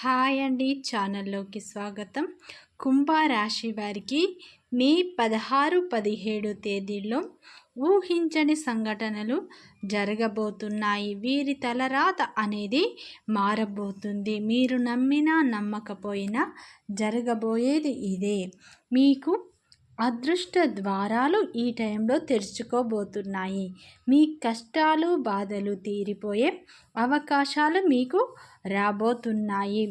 Hi అండి ఛానల్లోకి స్వాగతం. కుంభరాశి వారికి మే పదహారు పదిహేడు తేదీల్లో ఊహించని సంఘటనలు జరగబోతున్నాయి. వీరి తలరాత అనేది మారబోతుంది. మీరు నమ్మినా నమ్మకపోయినా జరగబోయేది ఇదే. మీకు అదృష్ట ద్వారాలు ఈ టైంలో తెరుచుకోబోతున్నాయి. మీ కష్టాలు బాధలు తీరిపోయే అవకాశాలు మీకు రాబోతున్నాయి.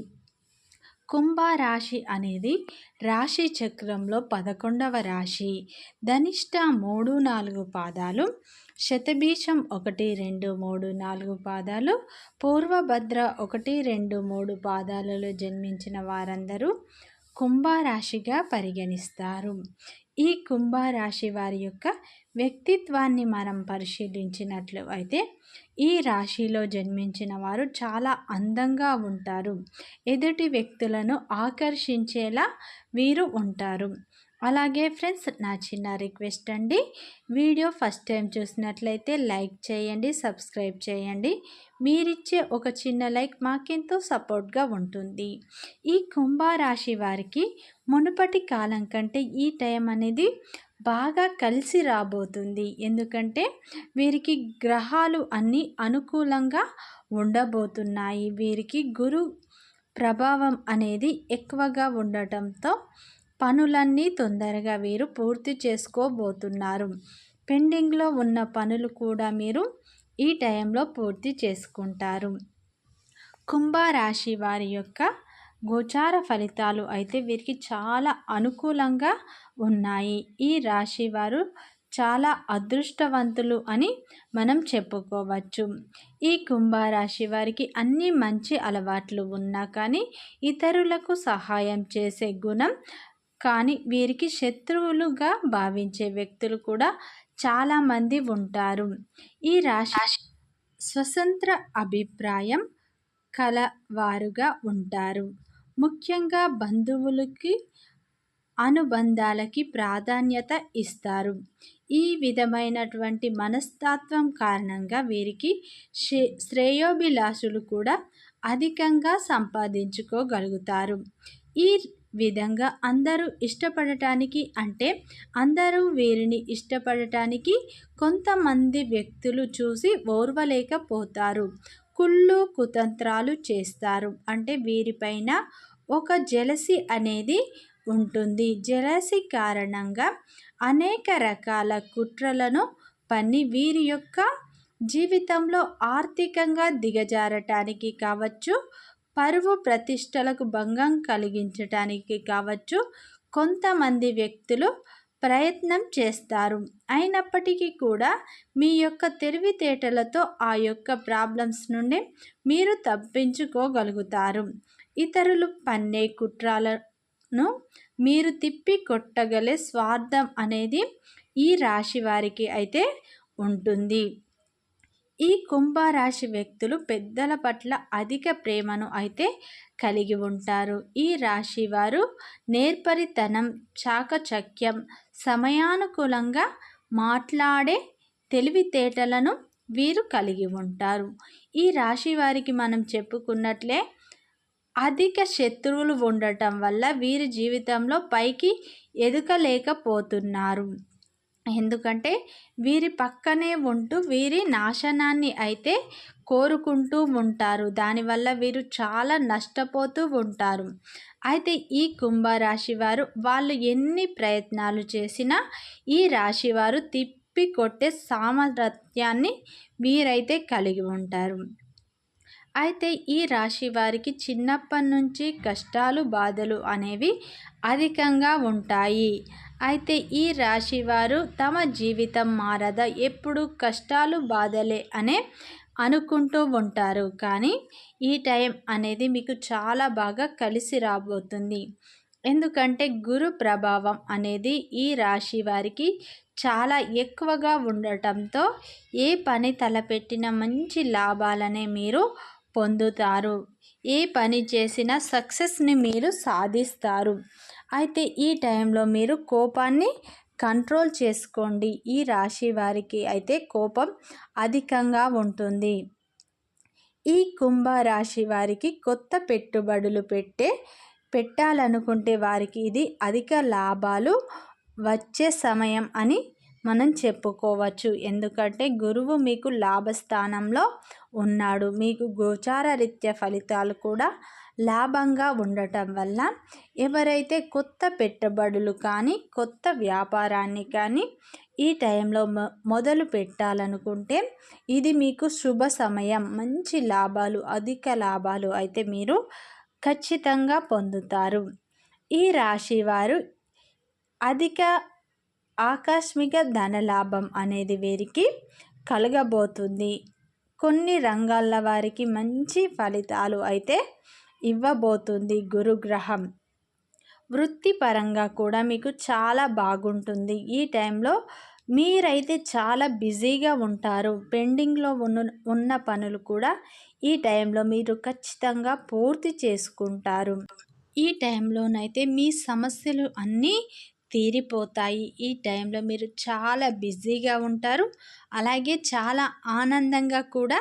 కుంభరాశి అనేది రాశి చక్రంలో పదకొండవ రాశి. ధనిష్ట మూడు నాలుగు పాదాలు శతబీషం ఒకటి రెండు మూడు నాలుగు పాదాలు పూర్వభద్ర ఒకటి రెండు మూడు పాదాలలో జన్మించిన వారందరూ కుంభరాశిగా పరిగణిస్తారు. ఈ కుంభరాశి వారి యొక్క వ్యక్తిత్వాన్ని మనం పరిశీలించినట్లు అయితే ఈ రాశిలో జన్మించిన వారు చాలా అందంగా ఉంటారు. ఎదుటి వ్యక్తులను ఆకర్షించేలా వీరు ఉంటారు. అలాగే ఫ్రెండ్స్ నా చిన్న రిక్వెస్ట్ అండి వీడియో ఫస్ట్ టైం చూసినట్లయితే లైక్ చేయండి సబ్స్క్రైబ్ చేయండి. మీరిచ్చే ఒక చిన్న లైక్ మాకెంతో సపోర్ట్గా ఉంటుంది. ఈ కుంభరాశి వారికి మునుపటి కాలం కంటే ఈ టైం అనేది బాగా కలిసి రాబోతుంది. ఎందుకంటే వీరికి గ్రహాలు అన్నీ అనుకూలంగా ఉండబోతున్నాయి. వీరికి గురు ప్రభావం అనేది ఎక్కువగా ఉండటంతో పనులన్నీ తొందరగా వీరు పూర్తి చేసుకోబోతున్నారు. పెండింగ్లో ఉన్న పనులు కూడా మీరు ఈ టైంలో పూర్తి చేసుకుంటారు. కుంభరాశి వారి యొక్క గోచార ఫలితాలు అయితే వీరికి చాలా అనుకూలంగా ఉన్నాయి. ఈ రాశి వారు చాలా అదృష్టవంతులు అని మనం చెప్పుకోవచ్చు. ఈ కుంభరాశి వారికి అన్ని మంచి అలవాట్లు ఉన్నా కానీ ఇతరులకు సహాయం చేసే గుణం కానీ వీరికి శత్రువులుగా భావించే వ్యక్తులు కూడా చాలామంది ఉంటారు. ఈ రాశి స్వతంత్ర అభిప్రాయం కలవారుగా ఉంటారు. ముఖ్యంగా బంధువులకి అనుబంధాలకి ప్రాధాన్యత ఇస్తారు. ఈ విధమైనటువంటి మనస్తత్వం కారణంగా వీరికి శ్రేయోభిలాషులు కూడా అధికంగా సంపాదించుకోగలుగుతారు. ఈ విధంగా అందరూ ఇష్టపడటానికి అంటే అందరూ వీరిని ఇష్టపడటానికి కొంతమంది వ్యక్తులు చూసి ఓర్వలేకపోతారు. కుళ్ళు కుతంత్రాలు చేస్తారు. అంటే వీరిపైన ఒక జలసి అనేది ఉంటుంది. జలసి కారణంగా అనేక రకాల కుట్రలను పని వీరి యొక్క జీవితంలో ఆర్థికంగా దిగజారటానికి కావచ్చు పరువు ప్రతిష్టలకు భంగం కలిగించటానికి కావచ్చు కొంతమంది వ్యక్తులు ప్రయత్నం చేస్తారు. అయినప్పటికీ కూడా మీ యొక్క తెలివితేటలతో ఆ యొక్క ప్రాబ్లమ్స్ నుండి మీరు తప్పించుకోగలుగుతారు. ఇతరులు పన్నే కుట్రాలను మీరు తిప్పి కొట్టగలే స్వార్థం అనేది ఈ రాశి వారికి అయితే ఉంటుంది. ఈ కుంభరాశి వ్యక్తులు పెద్దల పట్ల అధిక ప్రేమను అయితే కలిగి ఉంటారు. ఈ రాశి వారు నేర్పరితనం చాకచక్యం సమయానుకూలంగా మాట్లాడే తెలివితేటలను వీరు కలిగి ఉంటారు. ఈ రాశి వారికి మనం చెప్పుకున్నట్లే అధిక శత్రువులు ఉండటం వల్ల వీరి జీవితంలో పైకి ఎదుకలేకపోతున్నారు. ఎందుకంటే వీరి పక్కనే ఉంటూ వీరి నాశనాన్ని అయితే కోరుకుంటూ ఉంటారు. దానివల్ల వీరు చాలా నష్టపోతూ ఉంటారు. అయితే ఈ కుంభరాశి వారు వాళ్ళు ఎన్ని ప్రయత్నాలు చేసినా ఈ రాశి వారు తిప్పి కొట్టే సామర్థ్యాన్ని వీరైతే కలిగి ఉంటారు. అయితే ఈ రాశి వారికి చిన్నప్పటి నుంచి కష్టాలు బాధలు అనేవి అధికంగా ఉంటాయి. అయితే ఈ రాశి వారు తమ జీవితం మారద ఎప్పుడు కష్టాలు బాధలే అనే అనుకుంటూ ఉంటారు. కానీ ఈ టైం అనేది మీకు చాలా బాగా కలిసి రాబోతుంది. ఎందుకంటే గురు ప్రభావం అనేది ఈ రాశి వారికి చాలా ఎక్కువగా ఉండటంతో ఏ పని తలపెట్టిన మంచి లాభాలనే మీరు పొందుతారు. ఏ పని చేసినా సక్సెస్ని మీరు సాధిస్తారు. అయితే ఈ టైంలో మీరు కోపాన్ని కంట్రోల్ చేసుకోండి. ఈ రాశి వారికి అయితే కోపం అధికంగా ఉంటుంది. ఈ కుంభరాశి వారికి కొత్త పెట్టుబడులు పెట్టే పెట్టాలనుకుంటే వారికి ఇది అధిక లాభాలు వచ్చే సమయం అని మనం చెప్పుకోవచ్చు. ఎందుకంటే గురువు మీకు లాభస్థానంలో ఉన్నాడు. మీకు గోచార రీత్య ఫలితాలు కూడా లాభంగా ఉండటం వల్ల ఎవరైతే కొత్త పెట్టుబడులు కానీ కొత్త వ్యాపారాన్ని కానీ ఈ టైంలో మొదలు పెట్టాలనుకుంటే ఇది మీకు శుభ సమయం. మంచి లాభాలు అధిక లాభాలు అయితే మీరు ఖచ్చితంగా పొందుతారు. ఈ రాశి వారు అధిక ఆకస్మిక ధనలాభం అనేది వీరికి కలగబోతుంది. కొన్ని రంగాల వారికి మంచి ఫలితాలు అయితే ఇవ్వబోతుంది గురుగ్రహం. వృత్తిపరంగా కూడా మీకు చాలా బాగుంటుంది. ఈ టైంలో మీరైతే చాలా బిజీగా ఉంటారు. పెండింగ్లో ఉన్న ఉన్న పనులు కూడా ఈ టైంలో మీరు ఖచ్చితంగా పూర్తి చేసుకుంటారు. ఈ టైంలోనైతే మీ సమస్యలు అన్నీ తీరిపోతాయి ఈ టైంలో. మీరు చాలా బిజీగా ఉంటారు. అలాగే చాలా ఆనందంగా కూడా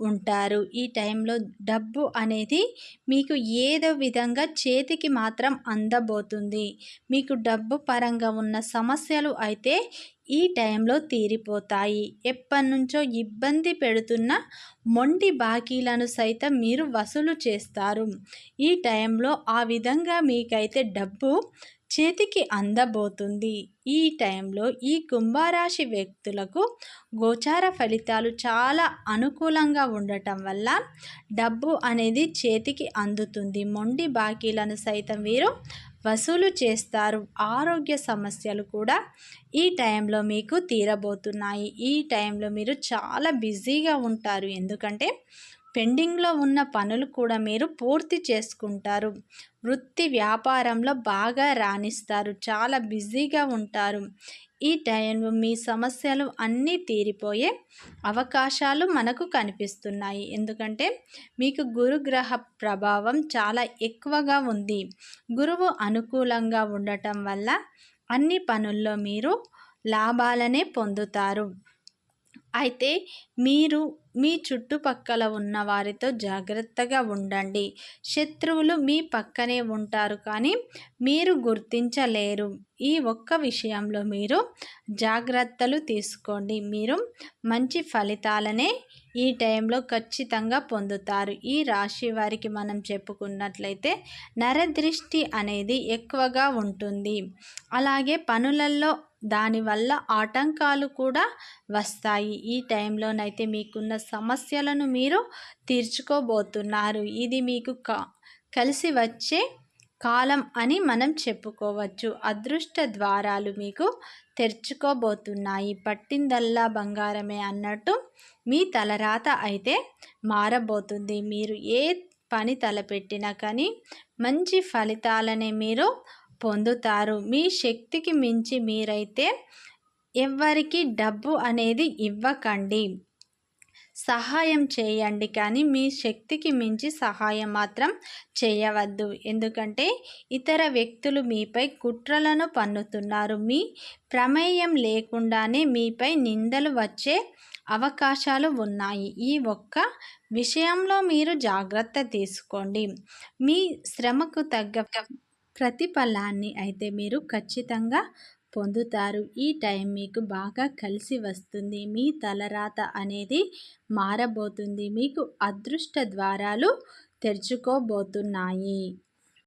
ఉంటారు. ఈ టైంలో డబ్బు అనేది మీకు ఏదో విధంగా చేతికి మాత్రం అందబోతుంది. మీకు డబ్బు పరంగా ఉన్న సమస్యలు అయితే ఈ టైంలో తీరిపోతాయి. ఎప్పటి నుంచో ఇబ్బంది పెడుతున్న మొండి బాకీలను సైతం మీరు వసూలు చేస్తారు. ఈ టైంలో ఆ విధంగా మీకైతే డబ్బు చేతికి అందబోతుంది. ఈ టైంలో ఈ కుంభరాశి వ్యక్తులకు గోచార ఫలితాలు చాలా అనుకూలంగా ఉండటం వల్ల డబ్బు అనేది చేతికి అందుతుంది. మొండి బాకీలను సైతం వీరు వసూలు చేస్తారు. ఆరోగ్య సమస్యలు కూడా ఈ టైంలో మీకు తీరబోతున్నాయి. ఈ టైంలో మీరు చాలా బిజీగా ఉంటారు. ఎందుకంటే పెండింగ్లో ఉన్న పనులు కూడా మీరు పూర్తి చేసుకుంటారు. వృత్తి వ్యాపారంలో బాగా రాణిస్తారు. చాలా బిజీగా ఉంటారు. ఈ టైంలో మీ సమస్యలు అన్నీ తీరిపోయే అవకాశాలు మనకు కనిపిస్తున్నాయి. ఎందుకంటే మీకు గురుగ్రహ ప్రభావం చాలా ఎక్కువగా ఉంది. గురువు అనుకూలంగా ఉండటం వల్ల అన్ని పనుల్లో మీరు లాభాలనే పొందుతారు. అయితే మీరు మీ చుట్టుపక్కల ఉన్న వారితో జాగ్రత్తగా ఉండండి. శత్రువులు మీ పక్కనే ఉంటారు కానీ మీరు గుర్తించలేరు. ఈ ఒక్క విషయంలో మీరు జాగ్రత్తలు తీసుకోండి. మీరు మంచి ఫలితాలనే ఈ టైంలో ఖచ్చితంగా పొందుతారు. ఈ రాశి వారికి మనం చెప్పుకున్నట్లయితే నరదృష్టి అనేది ఎక్కువగా ఉంటుంది. అలాగే పనులలో దానివల్ల ఆటంకాలు కూడా వస్తాయి. ఈ టైంలోనైతే మీకున్న సమస్యలను మీరు తీర్చుకోబోతున్నారు. ఇది మీకు కలిసి వచ్చే కాలం అని మనం చెప్పుకోవచ్చు. అదృష్ట ద్వారాలు మీకు తెరుచుకోబోతున్నాయి. పట్టిందల్లా బంగారమే అన్నట్టు మీ తలరాత అయితే మారబోతుంది. మీరు ఏ పని తలపెట్టినా కానీ మంచి ఫలితాలనే మీరు పొందుతారు. మీ శక్తికి మించి మీరైతే ఎవరికి డబ్బు అనేది ఇవ్వకండి. సహాయం చేయండి కానీ మీ శక్తికి మించి సహాయం మాత్రం చేయవద్దు. ఎందుకంటే ఇతర వ్యక్తులు మీపై కుట్రలను పన్నుతున్నారు. మీ ప్రమేయం లేకుండానే మీపై నిందలు వచ్చే అవకాశాలు ఉన్నాయి. ఈ ఒక్క విషయంలో మీరు జాగ్రత్త తీసుకోండి. మీ శ్రమకు తగ్గ ప్రతిఫలాన్ని అయితే మీరు ఖచ్చితంగా పొందుతారు. ఈ టైం మీకు బాగా కలిసి వస్తుంది. మీ తలరాత అనేది మారబోతుంది. మీకు అదృష్ట ద్వారాలు తెరుచుకోబోతున్నాయి.